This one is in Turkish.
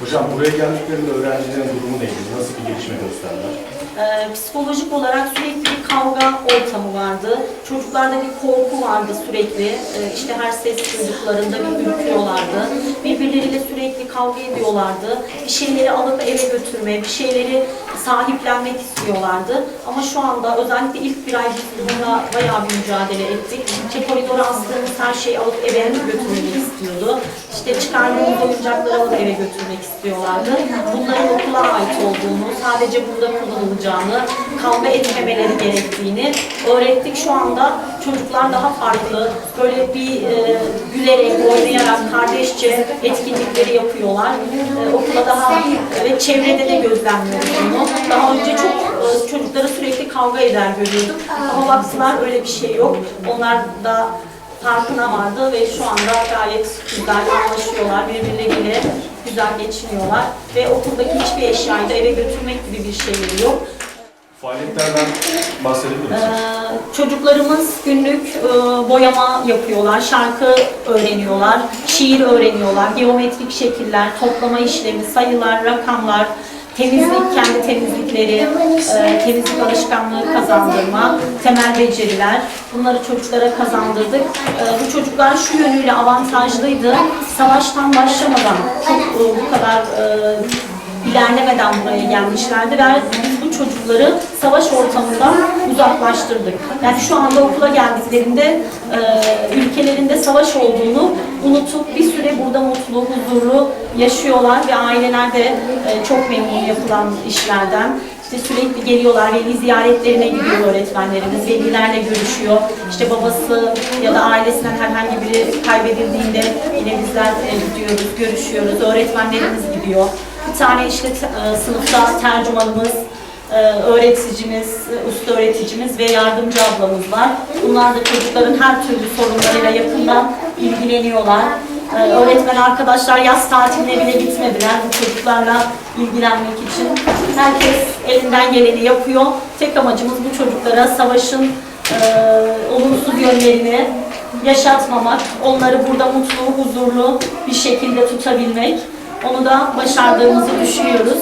Hocam buraya geldiklerinde öğrencilerin durumu neydi? Nasıl bir gelişme gösterdiler? Ee, psikolojik olarak sürekli bir kavga ortamı vardı. Çocuklarda bir korku vardı sürekli. Ee, işte her ses duyduklarında bir ürküyorlardı. Birbirleriyle sürekli kavga ediyorlardı. Bir şeyleri alıp eve götürme, bir şeyleri sahiplenmek istiyorlardı. Ama şu anda özellikle ilk bir ay biz bayağı bir mücadele ettik. İşte koridora astığımız her şeyi alıp eve götürmek istiyordu. İşte çıkardığımız oyuncakları alıp eve götürmek istiyorlardı. Bunların okula ait olduğunu, sadece burada kullanılacağını, kavga etmemeleri gerektiğini öğrettik. Şu anda çocuklar daha farklı, böyle bir e, gülerek, oynayarak, kardeşçe etkinlikleri yapıyorlar. E, okula daha ve çevrede de gözlemliyoruz bunu. Daha önce çok e, çocuklara sürekli kavga eder görüyorduk. Ama baktılar öyle bir şey yok. Onlar da farkına vardı ve şu anda gayet güzel anlaşıyorlar. Birbirleriyle güzel geçiniyorlar. Ve okuldaki hiçbir eşyayı da eve götürmek gibi bir şeyleri yok. Faaliyetlerden bahsedebilir misiniz? Ee, çocuklarımız günlük e, boyama yapıyorlar, şarkı öğreniyorlar, şiir öğreniyorlar, geometrik şekiller, toplama işlemi, sayılar, rakamlar, temizlik, kendi temizlikleri, e, temizlik alışkanlığı kazandırma, temel beceriler. Bunları çocuklara kazandırdık. E, bu çocuklar şu yönüyle avantajlıydı. Savaştan başlamadan çok e, bu kadar e, ilerlemeden buraya gelmişlerdi ve biz bu çocukları savaş ortamından uzaklaştırdık. Yani şu anda okula geldiklerinde e, ülkelerinde savaş olduğunu unutup bir süre burada mutlu, huzurlu yaşıyorlar ve aileler de e, çok memnun yapılan işlerden. İşte sürekli geliyorlar, veli ziyaretlerine gidiyor öğretmenlerimiz, velilerle görüşüyor. İşte babası ya da ailesinden herhangi biri kaybedildiğinde yine bizler gidiyoruz, görüşüyoruz, öğretmenlerimiz gidiyor. Bir tane işte te- e, sınıfta tercümanımız, e, öğreticimiz, e, öğreticimiz ve yardımcı ablamız var. Bunlar da çocukların her türlü sorunlarıyla yakından ilgileniyorlar. E, Öğretmen arkadaşlar yaz tatiline bile gitmediler bu çocuklarla ilgilenmek için. Herkes elinden geleni yapıyor. Tek amacımız bu çocuklara savaşın e, olumsuz yönlerini yaşatmamak, onları burada mutlu, huzurlu bir şekilde tutabilmek. Onu da başardığımızı düşünüyoruz.